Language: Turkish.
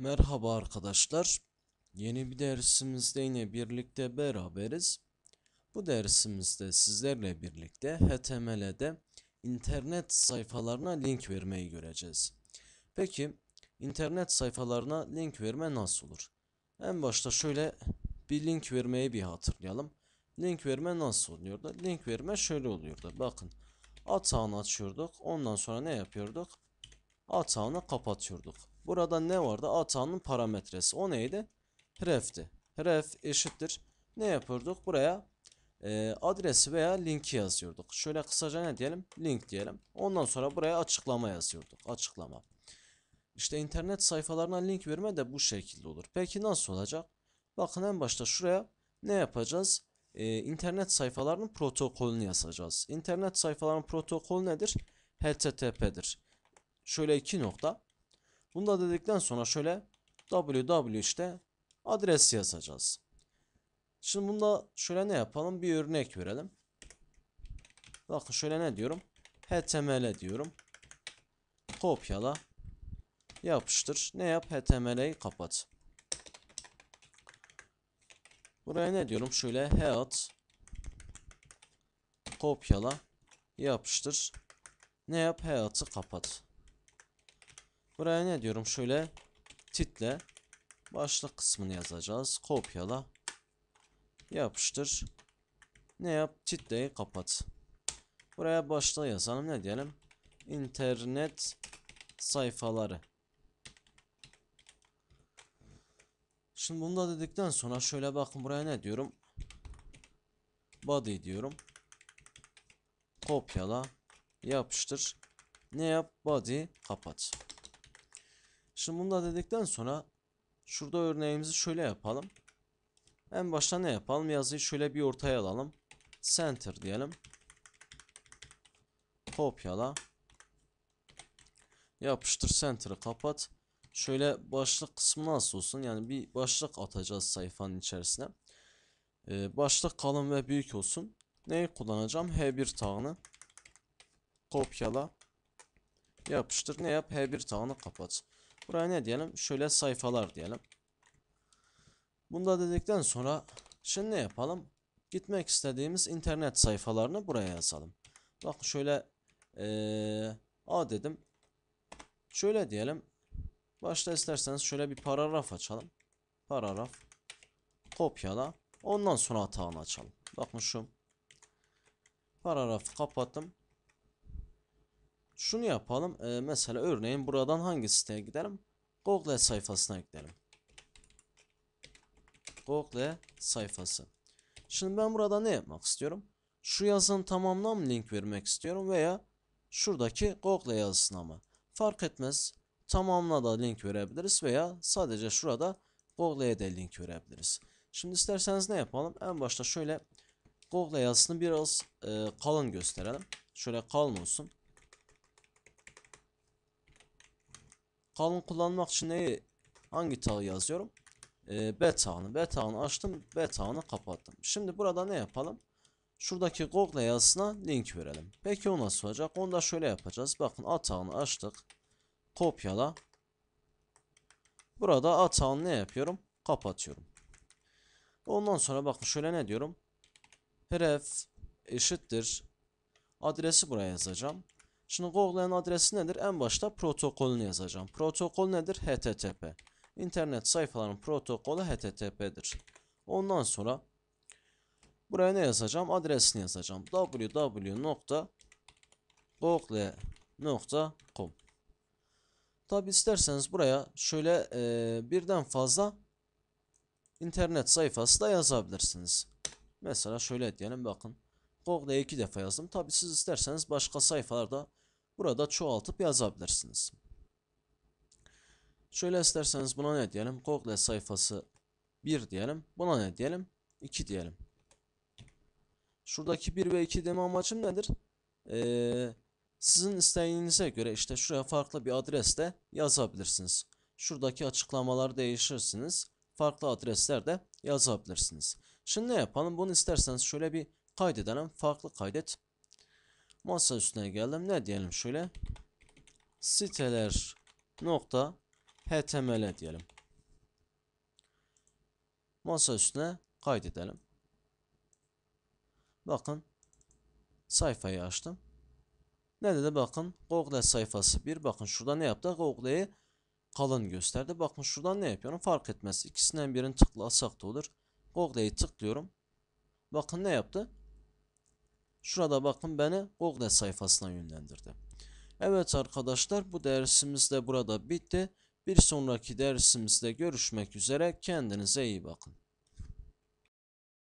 Merhaba arkadaşlar. Yeni bir dersimizde yine birlikte beraberiz. Bu dersimizde sizlerle birlikte HTML'de internet sayfalarına link vermeyi göreceğiz. Peki internet sayfalarına link verme nasıl olur? En başta şöyle bir link vermeyi bir hatırlayalım. Link verme nasıl oluyordu? Link verme şöyle oluyordu. Bakın atağını açıyorduk. Ondan sonra ne yapıyorduk? Atağını kapatıyorduk. Burada ne vardı? Atağının parametresi. O neydi? Ref'ti. Ref eşittir. Ne yapıyorduk? Buraya e, adresi veya linki yazıyorduk. Şöyle kısaca ne diyelim? Link diyelim. Ondan sonra buraya açıklama yazıyorduk. Açıklama. İşte internet sayfalarına link verme de bu şekilde olur. Peki nasıl olacak? Bakın en başta şuraya ne yapacağız? E, internet sayfalarının protokolünü yazacağız. İnternet sayfalarının protokolü nedir? HTTP'dir şöyle iki nokta. Bunu da dedikten sonra şöyle www işte adres yazacağız. Şimdi bunda şöyle ne yapalım? Bir örnek verelim. Bakın şöyle ne diyorum? HTML diyorum. Kopyala. Yapıştır. Ne yap? HTML'yi kapat. Buraya ne diyorum? Şöyle head kopyala yapıştır. Ne yap? Head'ı kapat. Buraya ne diyorum? Şöyle title başlık kısmını yazacağız. Kopyala. Yapıştır. Ne yap? Titleyi kapat. Buraya başlığı yazalım. Ne diyelim? İnternet sayfaları. Şimdi bunu da dedikten sonra şöyle bakın buraya ne diyorum? Body diyorum. Kopyala. Yapıştır. Ne yap? Body kapat. Şimdi bunu da dedikten sonra şurada örneğimizi şöyle yapalım. En başta ne yapalım? Yazıyı şöyle bir ortaya alalım. Center diyelim. Kopyala. Yapıştır center'ı kapat. Şöyle başlık kısmı nasıl olsun? Yani bir başlık atacağız sayfanın içerisine. Ee, başlık kalın ve büyük olsun. Neyi kullanacağım? H1 tağını. Kopyala. Yapıştır. Ne yap? H1 tağını kapat. Buraya ne diyelim? Şöyle sayfalar diyelim. Bunu da dedikten sonra şimdi ne yapalım? Gitmek istediğimiz internet sayfalarını buraya yazalım. Bakın şöyle ee, A dedim. Şöyle diyelim. Başta isterseniz şöyle bir paragraf açalım. Paragraf. Kopyala. Ondan sonra atağını açalım. Bakın şu. Paragrafı kapattım. Şunu yapalım. Ee, mesela örneğin buradan hangi siteye gidelim? Google sayfasına gidelim. Google sayfası. Şimdi ben burada ne yapmak istiyorum? Şu yazının tamamına mı link vermek istiyorum veya şuradaki Google yazısına mı? Fark etmez. Tamamına da link verebiliriz veya sadece şurada Google'ye de link verebiliriz. Şimdi isterseniz ne yapalım? En başta şöyle Google yazısını biraz e, kalın gösterelim. Şöyle kalın olsun. Kalın kullanmak için neyi hangi tağı yazıyorum? Ee, B tağını. B tağını açtım. B tağını kapattım. Şimdi burada ne yapalım? Şuradaki Google yazısına link verelim. Peki o nasıl olacak? Onu da şöyle yapacağız. Bakın atağını açtık. Kopyala. Burada atağını ne yapıyorum? Kapatıyorum. Ondan sonra bakın şöyle ne diyorum? Ref eşittir. Adresi buraya yazacağım. Şimdi Google'ın adresi nedir? En başta protokolünü yazacağım. Protokol nedir? HTTP. İnternet sayfaların protokolü HTTP'dir. Ondan sonra buraya ne yazacağım? Adresini yazacağım. www.google.com Tabi isterseniz buraya şöyle e, birden fazla internet sayfası da yazabilirsiniz. Mesela şöyle diyelim bakın. Google'e iki defa yazdım. Tabi siz isterseniz başka sayfalarda burada çoğaltıp yazabilirsiniz. Şöyle isterseniz buna ne diyelim? Google sayfası 1 diyelim. Buna ne diyelim? 2 diyelim. Şuradaki 1 ve 2 deme amacım nedir? Ee, sizin isteğinize göre işte şuraya farklı bir adresle yazabilirsiniz. Şuradaki açıklamaları değişirsiniz. Farklı adresler de yazabilirsiniz. Şimdi ne yapalım? Bunu isterseniz şöyle bir kaydedelim. Farklı kaydet. Masa üstüne geldim. Ne diyelim şöyle? Siteler nokta HTML diyelim. Masa üstüne kaydedelim. Bakın sayfayı açtım. Ne dedi bakın Google sayfası 1 bakın şurada ne yaptı Google'yi kalın gösterdi. Bakın şuradan ne yapıyorum fark etmez. İkisinden birini tıklasak da olur. Google'yi tıklıyorum. Bakın ne yaptı? Şurada bakın beni Google sayfasına yönlendirdi. Evet arkadaşlar bu dersimiz de burada bitti. Bir sonraki dersimizde görüşmek üzere. Kendinize iyi bakın.